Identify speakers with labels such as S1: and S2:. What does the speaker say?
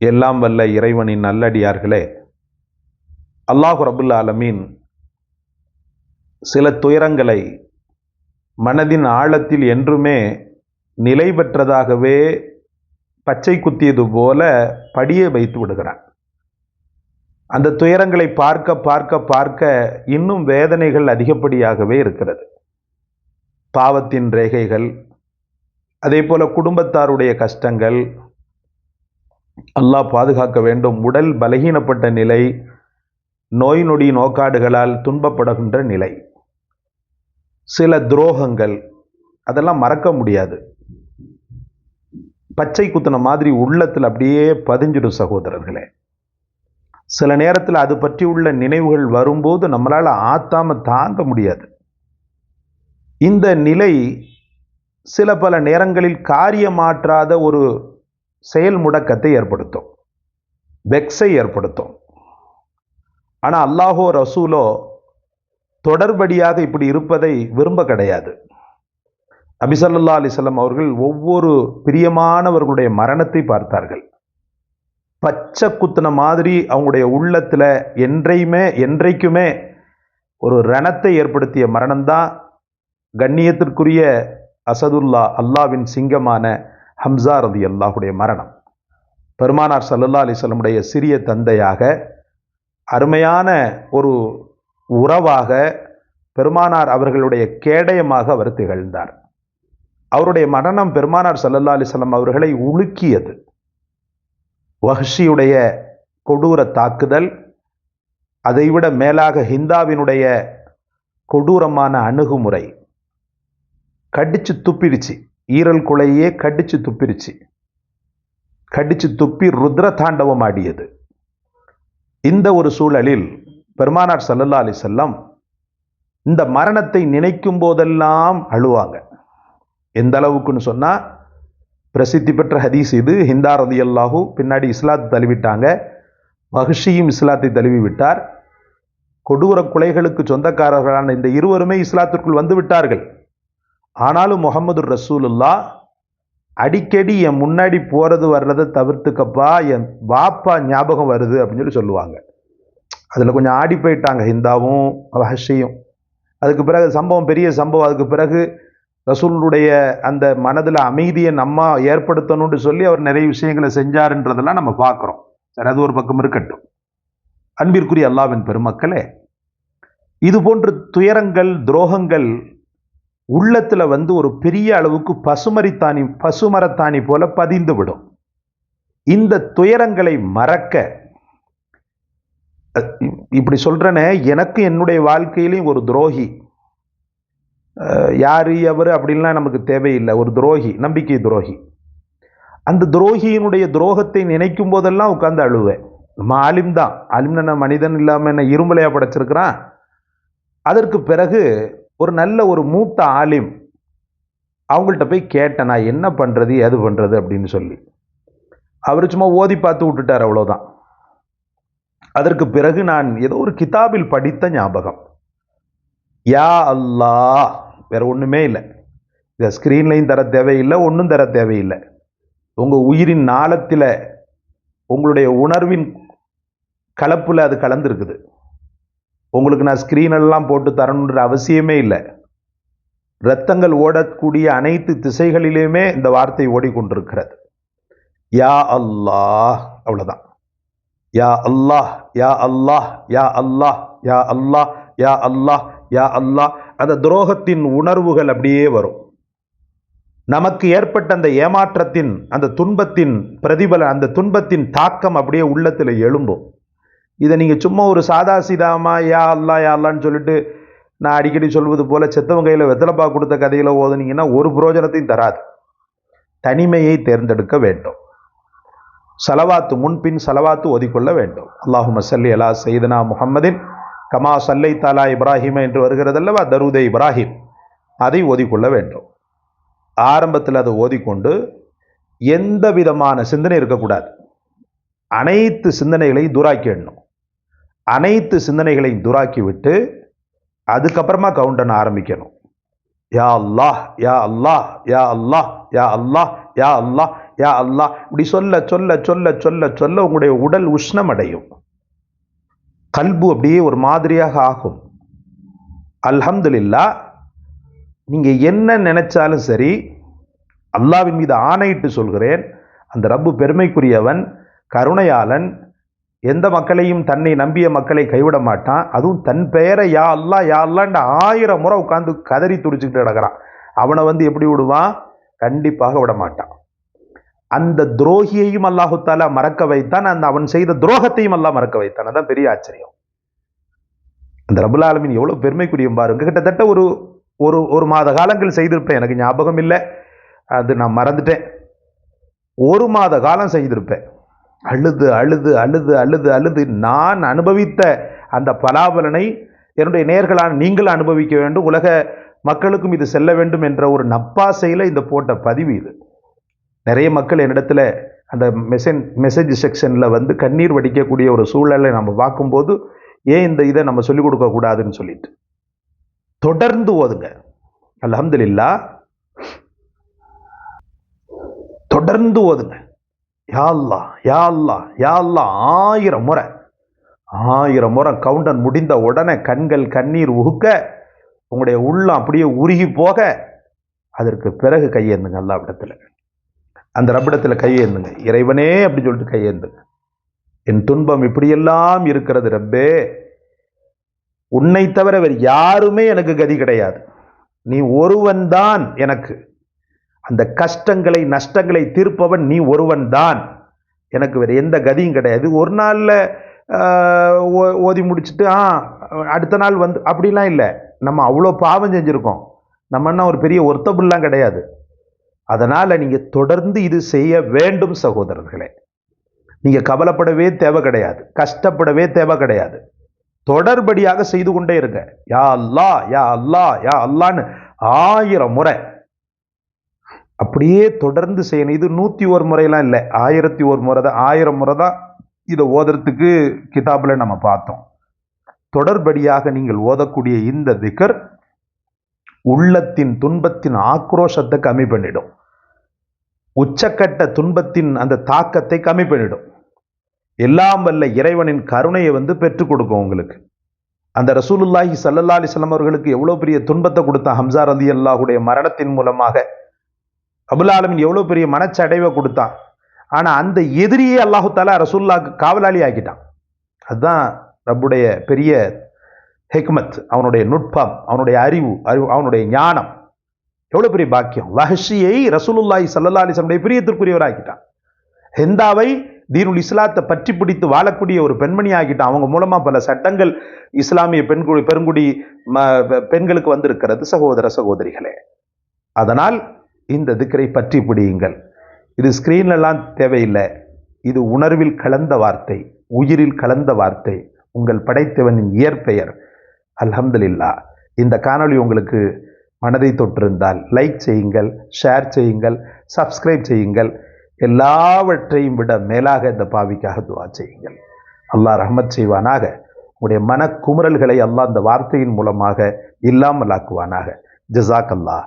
S1: எல்லாம் வல்ல இறைவனின் நல்லடியார்களே. அல்லாஹு ரபுல் ஆலமீன் சில துயரங்களை மனதின் ஆழத்தில் என்றுமே நிலை பெற்றதாகவே பச்சை குத்தியது போல படியே வைத்து விடுகிறான். அந்த துயரங்களை பார்க்க பார்க்க பார்க்க இன்னும் வேதனைகள் அதிகப்படியாகவே இருக்கிறது. பாவத்தின் ரேகைகள் அதே போல குடும்பத்தாருடைய கஷ்டங்கள் அல்லாஹ் பாதுகாக்க வேண்டும். உடல் பலகீனப்பட்ட நிலை நோய் நொடி நோக்காடுகளால் துன்பப்படுகின்ற நிலை. சில துரோகங்கள் அதெல்லாம் மறக்க முடியாது. பச்சை குத்தின மாதிரி உள்ளத்தில் அப்படியே பதிஞ்சிடும் சகோதரர்களே. சில நேரத்தில் அது பற்றி உள்ள நினைவுகள் வரும்போது நம்மளால் ஆத்தாம தாங்க முடியாது. இந்த நிலை சில பல நேரங்களில் காரியமாற்றாத ஒரு செயல் முடக்கத்தை ஏற்படுத்தும். வெக்ஸை ஏற்படுத்தும். ஆனால் அல்லாஹோ ரசூலோ தொடர்படியாக இப்படி இருப்பதை விரும்ப கிடையாது. நபிசல்லா அலிசல்லாம் அவர்கள் ஒவ்வொரு பிரியமானவர்களுடைய மரணத்தை பார்த்தார்கள். பச்சை குத்தின மாதிரி அவங்களுடைய உள்ளத்தில் என்றையுமே என்றைக்குமே ஒரு ரணத்தை ஏற்படுத்திய மரணம்தான் கண்ணியத்திற்குரிய அசதுல்லா அல்லாவின் சிங்கமான ஹம்சா ரதி அல்லாஹுடைய மரணம். பெருமானார் சல்லல்லா அலிஸ்லமுடைய சிறிய தந்தையாக அருமையான ஒரு உறவாக பெருமானார் அவர்களுடைய கேடயமாக அவர் திகழ்ந்தார். அவருடைய மரணம் பெருமானார் சல்லல்லா அலிஸ்லாம் அவர்களை உலுக்கியது. வஹ்ஷியுடைய கொடூர தாக்குதல் அதைவிட மேலாக ஹிந்தாவினுடைய கொடூரமான அணுகுமுறை கடிச்சு துப்பிடுச்சு. ஈரல் குலையே கடிச்சு துப்பிருச்சு. கடிச்சு துப்பி ருத்ர தாண்டவம் ஆடியது. இந்த ஒரு சூழலில் பெருமானார் சல்லல்லா அலி செல்லம் இந்த மரணத்தை நினைக்கும் போதெல்லாம் அழுவாங்க. எந்த அளவுக்குன்னு சொன்னால் பிரசித்தி பெற்ற ஹதீஸ் இது. ஹிந்தா ரதி அல்லாஹூ பின்னாடி இஸ்லாத்தை தழுவிட்டாங்க. மகிஷியும் இஸ்லாத்தை தழுவி விட்டார் கொடூர கொலைகளுக்கு சொந்தக்காரர்களான இந்த இருவருமே இஸ்லாத்திற்குள் வந்து விட்டார்கள். ஆனாலும் முகமது ரசூலுல்லா அடிக்கடி என் முன்னாடி போகிறது வர்றதை தவிர்த்துக்கப்பா என் வாப்பா ஞாபகம் வருது அப்படின்னு சொல்லி சொல்லுவாங்க. அதில் கொஞ்சம் ஆடி போயிட்டாங்க ஹிந்தாவும் ஹஷையும் அதுக்கு பிறகு சம்பவம் பெரிய சம்பவம். அதுக்கு பிறகு ரசூலுடைய அந்த மனதில் அமைதியை நம்ம ஏற்படுத்தணும்னு சொல்லி அவர் நிறைய விஷயங்களை செஞ்சாருன்றதெல்லாம் நம்ம பார்க்குறோம். சரி அது ஒரு பக்கம் இருக்கட்டும். அன்பிற்குரிய அல்லாவின் பெருமக்களே இது போன்ற துயரங்கள் துரோகங்கள் உள்ளத்தில் வந்து ஒரு பெரிய அளவுக்கு பசுமரித்தாணி பசுமரத்தாணி போல பதிந்து விடும். இந்த துயரங்களை மறக்க இப்படி சொல்கிறேனே எனக்கு என்னுடைய வாழ்க்கையிலையும் ஒரு துரோகி யார் எவர் அப்படின்லாம் நமக்கு தேவையில்லை. ஒரு துரோகி நம்பிக்கை துரோகி. அந்த துரோகியினுடைய துரோகத்தை நினைக்கும் போதெல்லாம் உட்காந்து அழுவேன் நம்ம ஆலிம் தான். ஆலிம்னா மனிதன் இல்லாமல் என்ன இரும்பலையாக படைச்சிருக்கிறான்? அதற்கு பிறகு ஒரு நல்ல ஒரு மூத்த ஆலிம் அவங்கள்ட்ட போய் கேட்டேன் நான் என்ன பண்ணுறது எது பண்ணுறது அப்படின்னு சொல்லி. அவர் சும்மா ஓதி பார்த்து விட்டுட்டார் அவ்வளோதான் அதற்கு பிறகு நான் ஏதோ ஒரு கிதாபில் படித்த ஞாபகம். யா அல்லா வேற ஒன்றுமே இல்லை. இதை ஸ்க்ரீன்லையும் தர தேவையில்லை ஒன்றும் தர தேவையில்லை. உங்கள் உயிரின் நாளத்தில் உங்களுடைய உணர்வின் கலப்பில் அது கலந்துருக்குது. உங்களுக்கு நான் ஸ்க்ரீனெல்லாம் போட்டு தரணுன்ற அவசியமே இல்லை. இரத்தங்கள் ஓடக்கூடிய அனைத்து திசைகளிலுமே இந்த வார்த்தை ஓடிக்கொண்டிருக்கிறது. யா அல்லாஹ் அவ்வளோதான் யா அல்லாஹ் யா அல்லாஹ் யா அல்லாஹ் யா அல்லாஹ் யா அல்லாஹ் யா அல்லாஹ். அந்த துரோகத்தின் உணர்வுகள் அப்படியே வரும். நமக்கு ஏற்பட்ட அந்த ஏமாற்றத்தின் அந்த துன்பத்தின் பிரதிபல அந்த துன்பத்தின் தாக்கம் அப்படியே உள்ளத்தில் எழும்பும். இதை நீங்கள் சும்மா ஒரு சாதா சீதாமா யா அல்லா யா அல்லான்னு சொல்லிட்டு நான் அடிக்கடி சொல்வது போல் செத்தவங்க கையில் வெத்தலைப்பா கொடுத்த கதைகளை ஓதுனீங்கன்னா ஒரு புரோஜனத்தையும் தராது. தனிமையை தேர்ந்தெடுக்க வேண்டும். சலவாத்து முன்பின் சலவாத்து ஒதிக்கொள்ள வேண்டும். அல்லாஹு மசல்லி அலா சைதனா முகம்மதின் கமா சல்லை தாலா இப்ராஹிம் என்று வருகிறதல்லவா? தருதே இப்ராஹிம். அதை ஓதிக்கொள்ள வேண்டும். ஆரம்பத்தில் அதை ஓதிக்கொண்டு எந்த விதமான சிந்தனை இருக்கக்கூடாது. அனைத்து சிந்தனைகளையும் தூராக்கிடணும். அனைத்து சிந்தனைகளையும் துராக்கிவிட்டு அதுக்கப்புறமா கவுண்டனை ஆரம்பிக்கணும். யா அல்லாஹ் யா அல்லாஹ் யா அல்லாஹ் யா அல்லாஹ் யா அல்லாஹ் யா அல்லாஹ். இப்படி சொல்ல சொல்ல சொல்ல சொல்ல சொல்ல உங்களுடைய உடல் உஷ்ணம் அடையும் கல்பு அப்படியே ஒரு மாதிரியாக ஆகும். அல்ஹம்துலில்லா நீங்கள் என்ன நினைச்சாலும் சரி அல்லாவின் மீது ஆணையிட்டு சொல்கிறேன். அந்த ரப்பு பெருமைக்குரியவன் கருணையாளன் எந்த மக்களையும் தன்னை நம்பிய மக்களை கைவிட மாட்டான். அதுவும் தன் பெயரை யா அல்லா யா அல்லான்னு ஆயிரம் முறை உட்காந்து கதறி துடிச்சுக்கிட்டு கிடக்கிறான் அவனை வந்து எப்படி விடுவான்? கண்டிப்பாக விட மாட்டான். அந்த துரோகியையும் அல்லாஹு மறக்க வைத்தான். அந்த அவன் செய்த துரோகத்தையும் அல்லா மறக்க வைத்தான். அதான் பெரிய ஆச்சரியம். அந்த ரபுல் ஆலமின் எவ்வளோ பெருமைக்குரியும் பாருங்க கிட்டத்தட்ட ஒரு ஒரு ஒரு மாத காலங்கள் செய்திருப்பேன். எனக்கு ஞாபகம் இல்லை. அது நான் மறந்துட்டேன். ஒரு மாத காலம் செய்திருப்பேன். அழுது அழுது அழுது அழுது அழுது நான் அனுபவித்த அந்த பலாபலனை என்னுடைய நேர்களான நீங்கள் அனுபவிக்க வேண்டும். உலக மக்களுக்கும் இது செல்ல வேண்டும் என்ற ஒரு நப்பாசையில் இந்த போட்ட பதிவு இது. நிறைய மக்கள் என்னிடத்துல அந்த மெசேஜ் மெசேஜ் செக்ஷனில் வந்து கண்ணீர் வடிக்கக்கூடிய ஒரு சூழலை நம்ம பார்க்கும்போது ஏன் இந்த இதை நம்ம சொல்லிக் கொடுக்கக்கூடாதுன்னு சொல்லிட்டு. தொடர்ந்து ஓதுங்க. அல்ஹம்துலில்லா தொடர்ந்து ஓதுங்க. யாழ்லா யாழ்லா யாழ்லா ஆயிரம் முறை. ஆயிரம் முறை கவுண்டன் முடிந்த உடனே கண்கள் கண்ணீர் உகுக்க உங்களுடைய உள்ளம் அப்படியே உருகி போக அதற்கு பிறகு கையேந்துங்க எல்லா இடத்துல அந்த ரப்பிடத்தில் கையேந்துங்க. இறைவனே அப்படின்னு சொல்லிட்டு கையேந்துங்க. என் துன்பம் இப்படியெல்லாம் இருக்கிறது ரப்பே. உன்னை தவிர வேறு யாருமே எனக்கு கதி கிடையாது. நீ ஒருவன்தான் எனக்கு. அந்த கஷ்டங்களை நஷ்டங்களை தீர்ப்பவன் நீ ஒருவன்தான். எனக்கு வேறு எந்த கதியும் கிடையாது. ஒரு நாளில் ஓதி முடிச்சுட்டு ஆ அடுத்த நாள் வந்து அப்படிலாம் இல்லை. நம்ம அவ்வளோ பாவம் செஞ்சுருக்கோம். நம்ம என்ன ஒரு பெரிய ஒர்த்தபுல்லாம் கிடையாது. அதனால் நீங்கள் தொடர்ந்து இது செய்ய வேண்டும் சகோதரர்களே. நீங்கள் கவலைப்படவே தேவை கிடையாது. கஷ்டப்படவே தேவை கிடையாது. தொடர்படியாக செய்து கொண்டே இருங்க. யா அல்லா யா அல்லா யா அல்லான்னு ஆயிரம் முறை அப்படியே தொடர்ந்து செய்யணும். இது நூற்றி ஒரு முறையெல்லாம் இல்லை. ஆயிரத்தி ஒரு முறை தான் ஆயிரம் முறை தான் இதை ஓதுறதுக்கு கிதாபில் நம்ம பார்த்தோம். தொடர்படியாக நீங்கள் ஓதக்கூடிய இந்த திகர் உள்ளத்தின் துன்பத்தின் ஆக்ரோஷத்தை கம்மி பண்ணிடும். உச்சக்கட்ட துன்பத்தின் அந்த தாக்கத்தை கம்மி பண்ணிடும். எல்லாம் வல்ல இறைவனின் கருணையை வந்து பெற்றுக் கொடுக்கும் உங்களுக்கு. அந்த ரசூலுல்லாஹி சல்லல்லா அலிஸ்லாம் அவர்களுக்கு எவ்வளோ பெரிய துன்பத்தை கொடுத்த ஹம்சா அலி அல்லாஹுடைய மரணத்தின் மூலமாக. அபுல்லாலமின் எவ்வளோ பெரிய மனச்சடைவை கொடுத்தான். ஆனால் அந்த எதிரியே அல்லாஹு தாலா ரசூல்லாக்கு காவலாளி ஆக்கிட்டான். அதுதான் நம்முடைய பெரிய ஹெக்மத் அவனுடைய நுட்பம் அவனுடைய அறிவு அறிவு அவனுடைய ஞானம். எவ்வளோ பெரிய பாக்கியம். வஹஷியை ரசூலுல்லாஹி சல்லா அலிசனுடைய பிரியத்திற்குரியவராக்கிட்டான் ஹெந்தாவை தீனுல் இஸ்லாத்தை பற்றி பிடித்து வாழக்கூடிய ஒரு பெண்மணி ஆகிட்டான் அவங்க மூலமாக பல சட்டங்கள் இஸ்லாமிய பெண்குடி பெருங்குடி பெண்களுக்கு வந்திருக்கிறது சகோதர சகோதரிகளே. அதனால் இந்த திக்கரை பற்றி பிடியுங்கள். இது ஸ்க்ரீன்லலாம் தேவையில்லை. இது உணர்வில் கலந்த வார்த்தை உயிரில் கலந்த வார்த்தை உங்கள் படைத்தவனின் இயற்பெயர். அல்ஹம்துலில்லா. இந்த காணொளி உங்களுக்கு மனதை தொற்றிருந்தால் லைக் செய்யுங்கள் ஷேர் செய்யுங்கள் சப்ஸ்கிரைப் செய்யுங்கள். எல்லாவற்றையும் விட மேலாக இந்த பாவிக்காக துவா செய்யுங்கள். அல்லாஹ் ரஹமத் செய்வானாக. உங்களுடைய மனக்குமுறல்களை அல்லாஹ் அந்த வார்த்தையின் மூலமாக இல்லாமல் ஆக்குவானாக ஜசாக் அல்லாஹ்